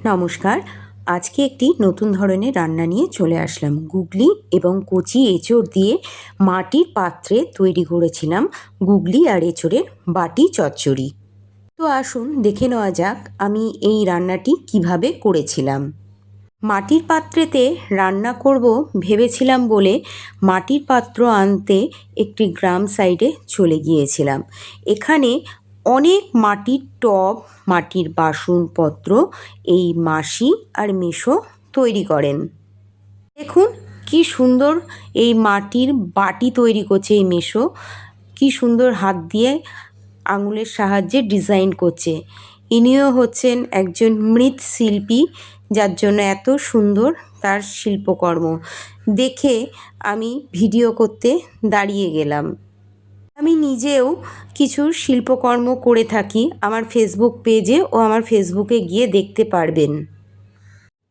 নমস্কার। আজকে একটি নতুন ধরনের রান্না নিয়ে চলে আসলাম। গুগলি এবং কচি এঁচড় দিয়ে মাটির পাত্রে তৈরি করেছিলাম গুগলি আর এঁচড়ের বাটি চচ্চড়ি। তো আসুন দেখে নেওয়া যাক আমি এই রান্নাটি কীভাবে করেছিলাম। মাটির পাত্রেতে রান্না করব ভেবেছিলাম বলে মাটির পাত্র আনতে একটি গ্রাম সাইডে চলে গিয়েছিলাম। এখানে অনেক মাটির টব, মাটির বাসনপত্র এই মাসি আর মেশো তৈরি করেন। দেখুন কি সুন্দর এই মাটির বাটি তৈরি করছে এই মেশো। কি সুন্দর হাত দিয়ে আঙুলের সাহায্যে ডিজাইন করছে। ইনিও হচ্ছেন একজন মৃৎশিল্পী যার জন্য এত সুন্দর তার শিল্পকর্ম। দেখে আমি ভিডিও করতে দাঁড়িয়ে গেলাম। নিজেও কিছু শিল্পকর্ম করে থাকি আমার ফেসবুক পেজে ও আমার ফেসবুকে গিয়ে দেখতে পারবেন।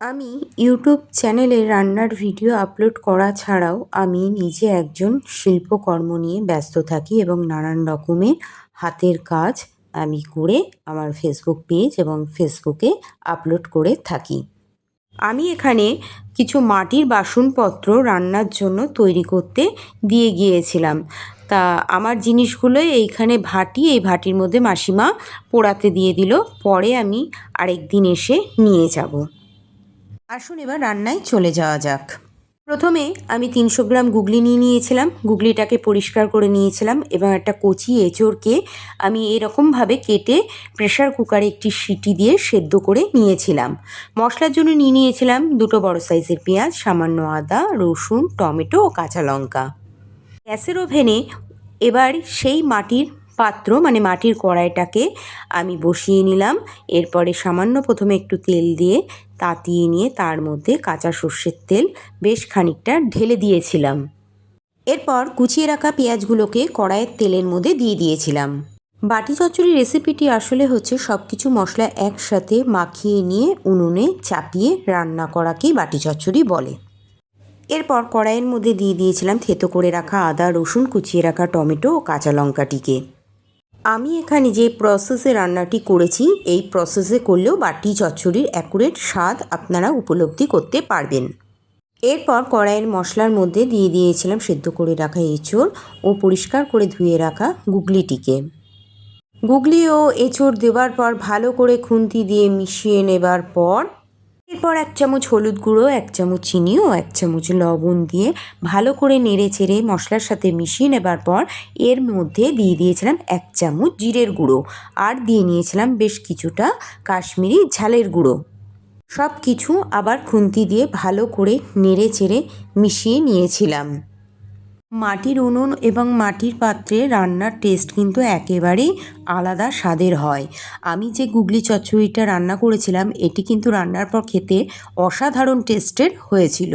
আমি ইউটিউব চ্যানেলে রান্নার ভিডিও আপলোড করা ছাড়াও আমি নিজে একজন শিল্পকর্ম নিয়ে ব্যস্ত থাকি এবং নানান রকমের হাতের কাজ আমি করে আমার ফেসবুক পেজ এবং ফেসবুকে আপলোড করে থাকি। আমি এখানে কিছু মাটির বাসনপত্র রান্নার জন্য তৈরি করতে দিয়ে গিয়েছিলাম। তা আমার জিনিসগুলো এইখানে ভাটি, এই ভাটির মধ্যে মাসিমা পোড়াতে দিয়ে দিল। পরে আমি আরেক দিন এসে নিয়ে যাব। আসুন এবার রান্নায় চলে যাওয়া যাক। প্রথমে আমি তিনশো গ্রাম গুগলি নিয়ে নিয়েছিলাম। গুগলিটাকে পরিষ্কার করে নিয়েছিলাম এবং একটা কচি এঁচড়কে আমি এরকমভাবে কেটে প্রেশার কুকারে একটি সিটি দিয়ে সেদ্ধ করে নিয়েছিলাম। মশলার জন্য নিয়ে নিয়েছিলাম দুটো বড় সাইজের পেঁয়াজ, সামান্য আদা, রসুন, টমেটো ও কাঁচা লঙ্কা। গ্যাসের ওভেনে এবার সেই মাটির পাত্র মানে মাটির কড়াইটাকে আমি বসিয়ে নিলাম। এরপরে সামান্য প্রথমে একটু তেল দিয়ে তাতিয়ে নিয়ে তার মধ্যে কাঁচা সর্ষের তেল বেশ খানিকটা ঢেলে দিয়েছিলাম। এরপর কুচিয়ে রাখা পেঁয়াজগুলোকে কড়াইয়ের তেলের মধ্যে দিয়ে দিয়েছিলাম। বাটি চচ্চড়ি রেসিপিটি আসলে হচ্ছে সব কিছু মশলা একসাথে মাখিয়ে নিয়ে উনুনে চাপিয়ে রান্না করাকেই বাটি চচ্চড়ি বলে। এরপর কড়াইয়ের মধ্যে দিয়ে দিয়েছিলাম থেতো করে রাখা আদা, রসুন, কুচিয়ে রাখা টমেটো ও কাঁচা লঙ্কাটিকে। আমি এখানে যে প্রসেসে রান্নাটি করেছি, এই প্রসেসে করলেও বাটি, চচ্চড়ির অ্যাকুরেট স্বাদ আপনারা উপলব্ধি করতে পারবেন। এরপর কড়াইয়ের মশলার মধ্যে দিয়ে দিয়েছিলাম সেদ্ধ করে রাখা এঁচড় ও পরিষ্কার করে ধুয়ে রাখা গুগলিটিকে। গুগলি ও এঁচড় দেওয়ার পর ভালো করে খুন্তি দিয়ে মিশিয়ে নেবার পর এরপর এক চামচ হলুদ গুঁড়ো, এক চামচ চিনি ও এক চামচ লবণ দিয়ে ভালো করে নেড়ে চেড়ে মশলার সাথে মিশিয়ে নেবার পর এর মধ্যে দিয়ে দিয়েছিলাম এক চামচ জিরের গুঁড়ো আর দিয়ে নিয়েছিলাম বেশ কিছুটা কাশ্মীরি ঝালের গুঁড়ো। সব কিছু আবার খুন্তি দিয়ে ভালো করে নেড়ে চেড়ে মিশিয়ে নিয়েছিলাম। মাটির উনুন এবং মাটির পাত্রে রান্নার টেস্ট কিন্তু একেবারেই আলাদা স্বাদের হয়। আমি যে গুগলি চচ্চড়িটা রান্না করেছিলাম, এটি কিন্তু রান্নার পর খেতে অসাধারণ টেস্টের হয়েছিল।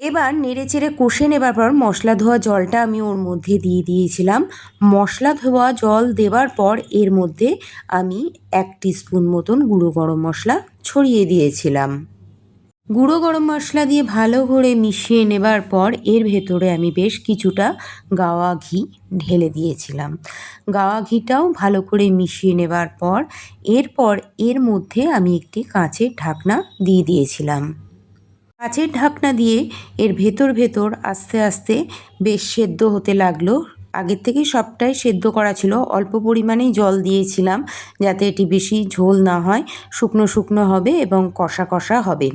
এবার নেড়ে চেড়ে কষে নেবার পর মশলা ধোয়া জলটা আমি ওর মধ্যে দিয়ে দিয়েছিলাম। মশলা ধোয়া জল দেবার পর এর মধ্যে আমি এক স্পুন মতন গুঁড়ো গরম মশলা ছড়িয়ে দিয়েছিলাম। গুঁড়ো গরম মশলা দিয়ে ভালো করে মিশিয়ে নেবার পর এর ভেতরে আমি বেশ কিছুটা গাওয়া ঘি ঢেলে দিয়েছিলাম। গাওয়া ঘিটাও ভালো করে মিশিয়ে নেবার পর এরপর এর মধ্যে আমি একটি কাঁচের ঢাকনা দিয়ে দিয়েছিলাম। কাঁচের ঢাকনা দিয়ে এর ভেতর ভেতর আস্তে আস্তে বেশ সেদ্ধ হতে লাগল। আগের থেকেই সবটাই সেদ্ধ করা ছিল। অল্প পরিমাণেই জল দিয়েছিলাম যাতে এটি বেশি ঝোল না হয়। শুকনো শুকনো হবে এবং কষা কষা হবে।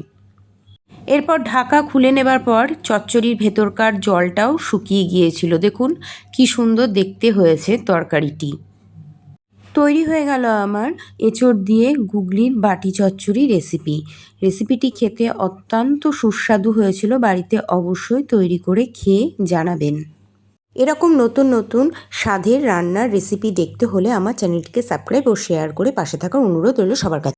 এরপর ঢাকা খুলে নেবার পর চচ্চড়ির ভেতরকার জলটাও শুকিয়ে গিয়েছিল। দেখুন কি সুন্দর দেখতে হয়েছে তরকারিটি। তৈরি হয়ে গেল আমার এঁচড় দিয়ে গুগলির বাটি চচ্চড়ি রেসিপি। রেসিপিটি খেতে অত্যন্ত সুস্বাদু হয়েছিল, বাড়িতে অবশ্যই তৈরি করে খেয়ে জানাবেন। এরকম নতুন নতুন স্বাদের রান্নার রেসিপি দেখতে হলে আমার চ্যানেলটিকে সাবস্ক্রাইব ও শেয়ার করে পাশে থাকার অনুরোধ রইল সবার কাছে।